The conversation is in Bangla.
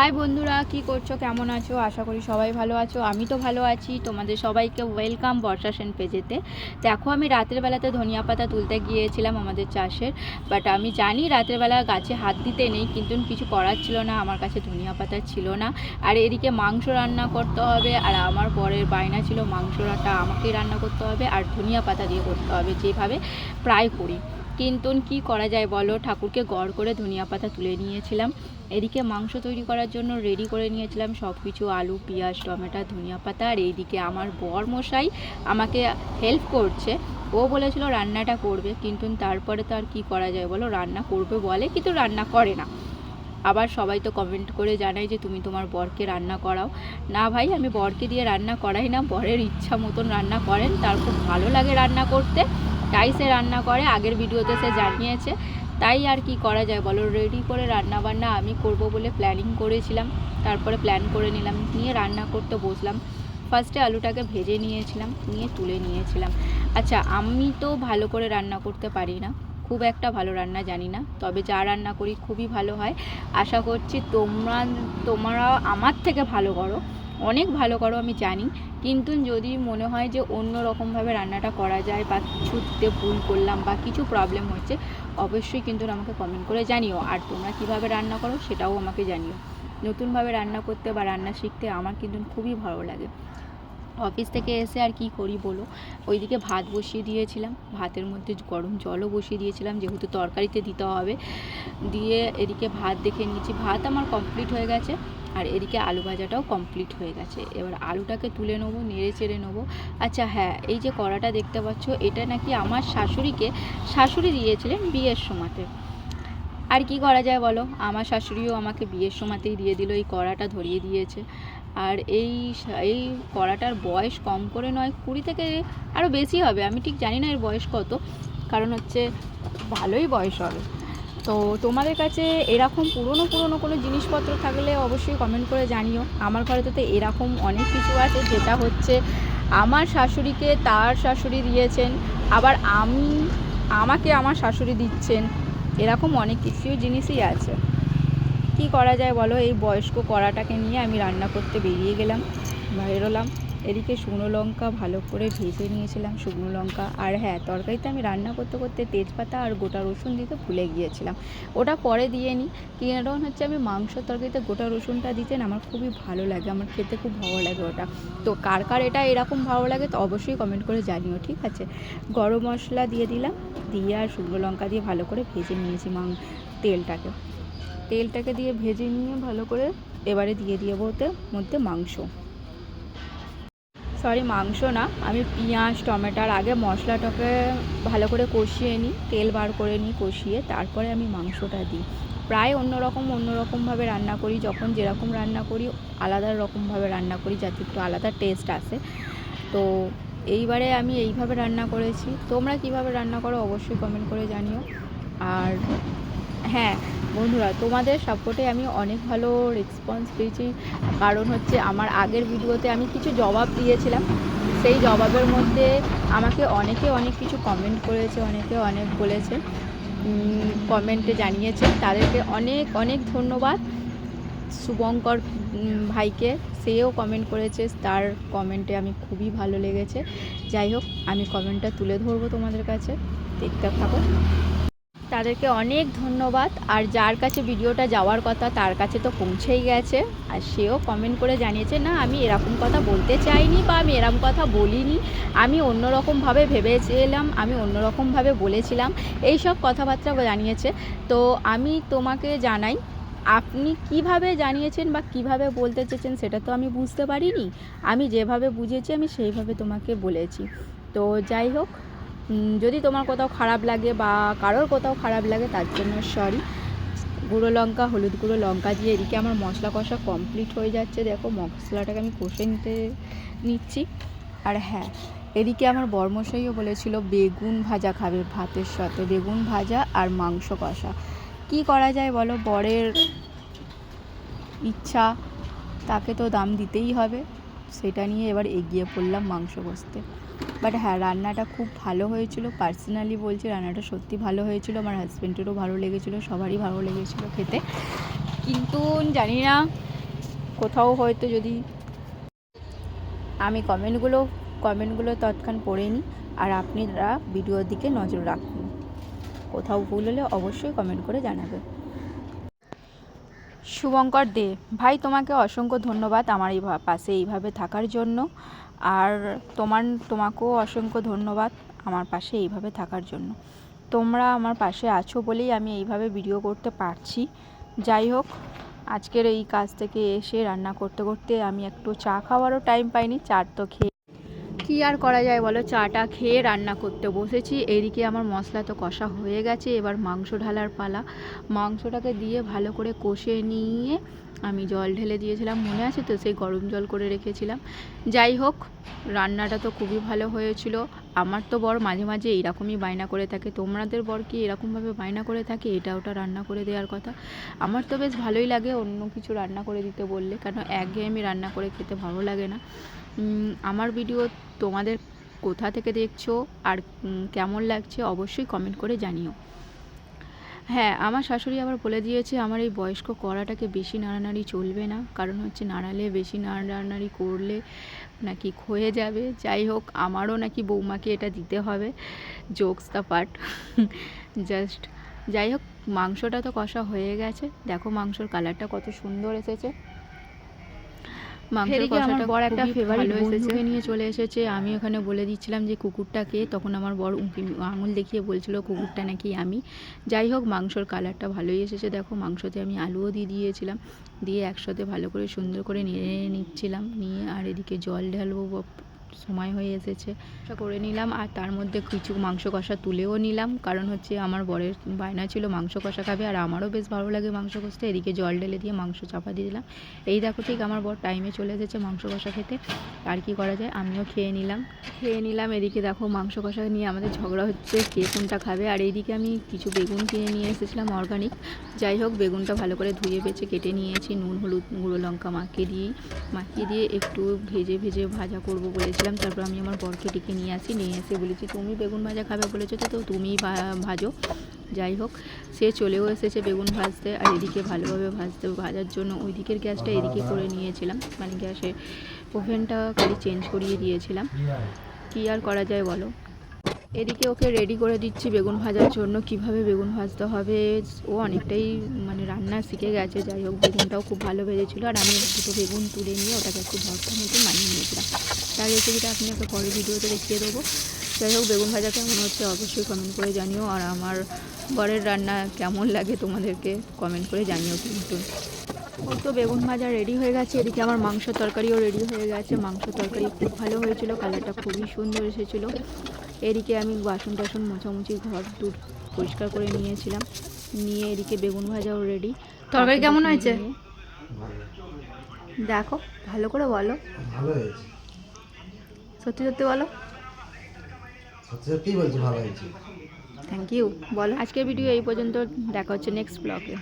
হাই বন্ধুরা, কি করছ? কেমন আছো? আশা করি সবাই ভালো আছো। আমি তো ভালো আছি। তোমাদের সবাইকে ওয়েলকাম বর্ষা সেন পেজেতে। দেখো, আমি রাতের বেলাতে ধনিয়া পাতা তুলতে গিয়েছিলাম আমাদের চাষের। বাট আমি জানি রাতের বেলা গাছে হাত দিতে নেই, কিন্তু কিছু করার ছিল না। আমার কাছে ধনিয়া পাতা ছিল না। আর এদিকে মাংস রান্না করতে হবে। আর আমার পরের বায়না ছিল মাংস মাংসটা আমাকেই রান্না করতে হবে। আর ধনিয়া পাতা দিয়ে করতে হবে, যেভাবে প্রায় করি। কিন্তু কি করা যায় বলো? ঠাকুরকে গড় করে ধনিয়া পাতা তুলে নিয়েছিলাম। এদিকে মাংস তৈরি করার জন্য রেডি করে নিয়েছিলাম সব কিছু আলু, পেঁয়াজ, টমেটো, ধনিয়া পাতা। আর এইদিকে আমার বর মশাই আমাকে হেল্প করছে। ও বলেছিল রান্নাটা করবে কিন্তু তারপরে তো আর কী করা যায় বলো? রান্না করবে বলে, কিন্তু রান্না করে না। আবার সবাই তো কমেন্ট করে জানায় যে তুমি তোমার বরকে রান্না করাও। না ভাই, আমি বরকে দিয়ে রান্না করাই না, বরের ইচ্ছা মতন রান্না করেন, তার খুব ভালো লাগে রান্না করতে। তাই সে রান্না করে, আগের ভিডিওতে সে জানিয়েছে। তাই আর কি করা যায় বলো? রেডি করে রান্না বান্না আমি করব বলে প্ল্যানিং করেছিলাম। তারপরে প্ল্যান করে নিলাম, নিয়ে রান্না করতে বসলাম। ফার্স্টে আলুটাকে ভেজে নিয়েছিলাম, নিয়ে তুলে নিয়েছিলাম। আচ্ছা আমি তো ভালো করে রান্না করতে পারি না। খুব একটা ভালো রান্না জানি না। তবে যা রান্না করি খুবই ভালো হয়। আশা করছি তোমরা তোমরা আমার থেকে ভালো করো। অনেক ভালো করো, আমি জানি। কিন্তু যদি মনে হয় যে অন্য রকমভাবে রান্নাটা করা যায় বা কিছুতে ভুল করলাম বা কিছু প্রবলেম হচ্ছে, অবশ্যই কিন্তু আমাকে কমেন্ট করে জানিও। আর তোমরা কীভাবে রান্না করো সেটাও আমাকে জানিও। নতুনভাবে রান্না করতে বা রান্না শিখতে আমার কিন্তু খুবই ভালো লাগে। অফিস থেকে এসে আর কি করি বলো? ওইদিকে ভাত বসিয়ে দিয়েছিলাম। ভাতের মধ্যে গরম জলও বসিয়ে দিয়েছিলাম, যেহেতু তরকারিতে দিতে হবে। দিয়ে এদিকে ভাত দেখে নিয়েছি। ভাত আমার কমপ্লিট হয়ে গেছে। আর এদিকে আলু ভাজাটাও কমপ্লিট হয়ে গেছে। এবার আলুটাকে তুলে নেব, নেড়ে চেড়ে নেব। আচ্ছা হ্যাঁ এই যে কড়াটা দেখতে পাচ্ছ, এটা নাকি আমার শাশুড়িকে, শাশুড়ি দিয়েছিলেন বিয়ের সময়তে। আর কি করা যায় বলো? আমার শাশুড়িও আমাকে বিয়ের সময়তেই দিয়ে দিল, এই কড়াটা ধরিয়ে দিয়েছে। আর এই এই কড়াটার বয়স কম করে নয়, কুড়ি থেকে আরও বেশি হবে, আমি ঠিক জানি না এর বয়স কত, কারণ হচ্ছে ভালোই বয়স হবে। তো তোমাদের কাছে এরকম পুরনো পুরনো কোনো জিনিসপত্র থাকলে অবশ্যই কমেন্ট করে জানিও। আমার ঘরে তো এরকম অনেক কিছু আছে, যেটা হচ্ছে আমার শাশুড়িকে তার শাশুড়ি দিয়েছেন, আবার আমি, আমাকে আমার শাশুড়ি দিচ্ছেন, এরকম অনেক কিছু জিনিসই আছে। কি করা যায় বলো? এই বয়স্ক কড়াটাকে নিয়ে আমি রান্না করতে বেরিয়ে গেলাম বেরোলাম। এদিকে শুকনো লঙ্কা ভালো করে ভেজে নিয়েছিলাম, শুকনো লঙ্কা। আর হ্যাঁ তরকারিতে আমি রান্না করতে করতে তেজপাতা আর গোটা রসুন দিতে ভুলে গিয়েছিলাম। ওটা পরে দিয়ে নিই। কারণ হচ্ছে আমি মাংস তরকারিতে গোটা রসুনটা দিতে না আমার খুবই ভালো লাগে, আমার খেতে খুব ভালো লাগে ওটা। তো কার কার এটা এরকম ভালো লাগে তো অবশ্যই কমেন্ট করে জানিও, ঠিক আছে? গরম মশলা দিয়ে দিলাম, দিয়ে আর শুকনো লঙ্কা দিয়ে ভালো করে ভেজে নিয়েছি মাং, তেলটাকে। তেলটাকে দিয়ে ভেজে নিয়ে ভালো করে এবারে দিয়ে দিয়ে ওতে মধ্যে মাংস। সরি, মাংস না। আমি পেঁয়াজ টমেটোর আগে মশলাটাকে ভালো করে কষিয়ে নিই, তেল বার করে নিই কষিয়ে, তারপরে আমি মাংসটা দিই। প্রায় অন্যরকম অন্যরকমভাবে রান্না করি, যখন যেরকম রান্না করি, আলাদা রকমভাবে রান্না করি, যাতে একটু আলাদা টেস্ট আসে। তো এইবারে আমি এইভাবে রান্না করেছি। তোমরা কীভাবে রান্না করো অবশ্যই কমেন্ট করে জানিও। আর হ্যাঁ বন্ধুরা, তোমাদের সাপোর্টে আমি অনেক ভালো রেসপন্স পেয়েছি। কারণ হচ্ছে আমার আগের ভিডিওতে আমি কিছু জবাব দিয়েছিলাম। সেই জবাবের মধ্যে আমাকে অনেকে অনেক কিছু কমেন্ট করেছে, অনেকে অনেক বলেছে কমেন্টে জানিয়েছে। তাদেরকে অনেক অনেক ধন্যবাদ। শুভঙ্কর ভাইকে সেও কমেন্ট করেছে, তার কমেন্টে আমি খুবই ভালো লেগেছে। যাই হোক, আমি কমেন্টটা তুলে ধরবো তোমাদের কাছে। দেখতে থাকো। তাদেরকে অনেক ধন্যবাদ। আর যার কাছে ভিডিওটা যাওয়ার কথা তার কাছে তো পৌঁছেই গেছে। আর সেও কমেন্ট করে জানিয়েছে, না, আমি এরকম কথা বলতে চাইনি বা আমি এরকম কথা বলিনি। আমি অন্যরকমভাবে ভেবেছিলাম, আমি অন্যরকমভাবে বলেছিলাম। এই সব কথাবার্তা জানিয়েছে। তো আমি তোমাকে জানাই, আপনি কীভাবে জানিয়েছেন বা কীভাবে বলতে চেয়েছেন সেটা তো আমি বুঝতে পারিনি। আমি যেভাবে বুঝেছি, আমি সেইভাবে তোমাকে বলেছি। তো যাই হোক যদি তোমার কোথাও খারাপ লাগে বা কারোর কোথাও খারাপ লাগে, তার জন্য সরি গুঁড়ো লঙ্কা, হলুদ গুঁড়ো, লঙ্কা দিয়ে এদিকে আমার মশলা কষা কমপ্লিট হয়ে যাচ্ছে। দেখো মশলাটাকে আমি কষে নিতে নিচ্ছি। আর হ্যাঁ এদিকে আমার বর্মশাইও বলেছিল, বেগুন ভাজা খাবে ভাতের সাথে, বেগুন ভাজা আর মাংস কষা। কি করা যায় বলো? বরের ইচ্ছা, তাকে তো দাম দিতেই হবে। সেটা নিয়ে এবার এগিয়ে পড়লাম মাংস কষতে। বাট হ্যাঁ রান্নাটা খুব ভালো হয়েছিল। পার্সোনালি বলছি, রান্নাটা সত্যি ভালো হয়েছিল। আমার হাজব্যান্ডেরও ভালো লেগেছিলো, সবারই ভালো লেগেছিলো খেতে। কিন্তু জানি না, কোথাও হয়তো যদি আমি কমেন্টগুলো কমেন্টগুলো তৎক্ষণ পড়ে নিই। আর আপনারা ভিডিওর দিকে নজর রাখুন। কোথাও ভুল হলে অবশ্যই কমেন্ট করে জানাবে শুভঙ্কর দে, ভাই তোমাকে অসংখ্য ধন্যবাদ আমার এই পাশে এইভাবে থাকার জন্য। আর তোমার, তোমাকেও অসংখ্য ধন্যবাদ আমার পাশে এইভাবে থাকার জন্য। তোমরা আমার পাশে আছো বলেই আমি এইভাবে ভিডিও করতে পারছি। যাই হোক, আজকের এই কাজ থেকে এসে রান্না করতে করতে আমি একটু চা খাওয়ারও টাইম পাইনি চার তো খেয়ে কি আর করা যায় বলো? চাটা খেয়ে রান্না করতে বসেছি। এদিকে আমার মশলা তো কষা হয়ে গেছে। এবার মাংস ঢালার পালা। মাংসটাকে দিয়ে ভালো করে কষে নিয়ে আমি জল ঢেলে দিয়েছিলাম, মনে আছে তো? সেই গরম জল করে রেখেছিলাম। যাই হোক, রান্নাটা তো খুবই ভালো হয়েছিল। আমার তো বর মাঝে মাঝে এইরকমই বায়না করে থাকে। তোমাদের বর কি এরকমভাবে বায়না করে থাকে? এটা ওটা রান্না করে দেওয়ার কথা। আমার তো বেশ ভালোই লাগে অন্য কিছু রান্না করে দিতে বললে। কেন, একঘেয়েমি রান্না করে খেতে ভালো লাগে না। আমার ভিডিও তোমাদের কোথা থেকে দেখছ আর কেমন লাগছে অবশ্যই কমেন্ট করে জানিও। হ্যাঁ আমার শাশুড়ি আবার বলে দিয়েছে আমার এই বয়স্ক কড়াটাকে বেশি নাড়ানাড়ি চলবে না, কারণ হচ্ছে নাড়ালে বেশি নাড়ানাড়ি করলে নাকি ক্ষয়ে যাবে। যাই হোক, আমারও নাকি বৌমাকে এটা দিতে হবে জোকস দ্য পার্ট জাস্ট যাই হোক, মাংসটা তো কষা হয়ে গেছে। দেখো মাংসর কালারটা কত সুন্দর এসেছে। মাংসের কষাটা বড় একটা ফেভারিট এসেছে। নিয়ে চলে এসেছে। আমি ওখানে বলে দিচ্ছিলাম যে কুকুরটাকে তখন আমার বড় উঁকি আঙুল দেখিয়ে বলছিল কুকুরটা নাকি আমি। যাই হোক মাংসর কালারটা ভালোই এসেছে। দেখো মাংসতে আমি আলুও দিয়ে দিয়েছিলাম। দিয়ে একসাথে ভালো করে সুন্দর করে নেড়ে নিচ্ছিলাম। নিয়ে আর এদিকে জল ঢালবো সময় হয়ে এসেছে। করে নিলাম আর তার মধ্যে কিছু মাংস কষা তুলেও নিলাম। কারণ হচ্ছে আমার বরের বায়না ছিল মাংস কষা খাবে আর আমারও বেশ ভালো লাগে মাংস কষতে। এদিকে জল ঢেলে দিয়ে মাংস চাপা দিয়ে দিলাম। এই দেখো ঠিক আমার বর টাইমে চলে এসেছে মাংস কষা খেতে। আর কি করা যায়? আমিও খেয়ে নিলাম। খেয়ে নিলাম, এদিকে দেখো মাংস কষা নিয়ে আমাদের ঝগড়া হচ্ছে কে কোনটা খাবে। আর এইদিকে আমি কিছু বেগুন কিনে নিয়ে এসেছিলাম অর্গানিক যাই হোক, বেগুনটা ভালো করে ধুয়ে বেছে কেটে নিয়েছি। নুন, হলুদ, গুঁড়ো লঙ্কা মাখিয়ে দিয়ে মাখিয়ে দিয়ে একটু ভেজে ভেজে ভাজা করব বলেছিলাম, তারপর আমি আমার বরকে ডেকে নিয়ে আসি, নিয়ে এসে বলেছি, তুমি বেগুন ভাজা খাবে? বলেছ তো তুমি তুমিই ভাজো। যাই হোক, সে চলেও এসেছে বেগুন ভাজতে, আর এদিকে ভালোভাবে ভাজতে, ভাজার জন্য ওই দিকের গ্যাসটা এদিকে করে নিয়েছিলাম। মানে গ্যাসের ওভেনটা খালি চেঞ্জ করিয়ে দিয়েছিলাম। কী আর করা যায় বলো? এদিকে ওকে রেডি করে দিচ্ছি বেগুন ভাজার জন্য, কীভাবে বেগুন ভাজতে হবে, ও অনেকটাই মানে রান্না শিখে গেছে, যাই হোক বেগুনটাও খুব ভালো ভেজেছিলো আর আমি দুটো বেগুন তুলে নিয়ে ওটাকে একটু ভর্তা মতো মানিয়ে নিয়েছিলাম। তার রেসিপিটা আপনি একটা পরের ভিডিওতে দেখিয়ে দেবো। যাই হোক, বেগুন ভাজা কেমন হচ্ছে অবশ্যই কমেন্ট করে জানিও, আর আমার বরের রান্না কেমন লাগে তোমাদেরকে কমেন্ট করে জানিও কিন্তু। ওই তো বেগুন ভাজা রেডি হয়ে গেছে, এদিকে আমার মাংস তরকারিও রেডি হয়ে গেছে, মাংস তরকারি খুব ভালো হয়েছিল কালারটা খুবই সুন্দর এসেছিল। এদিকে আমি বাসন টাসন মোছামুছি ঘর দূর পরিষ্কার করে নিয়েছিলাম। নিয়ে এদিকে বেগুন ভাজাও রেডি তরকারি কেমন হয়েছে? দেখো ভালো করে বলো। ভালো হয়েছে। সত্যি সত্যি বলো। সত্যি সত্যিই বলছি ভালো হয়েছে। থ্যাংক ইউ বলো। আজকের ভিডিও এই পর্যন্ত। দেখা হচ্ছে নেক্সট ব্লগে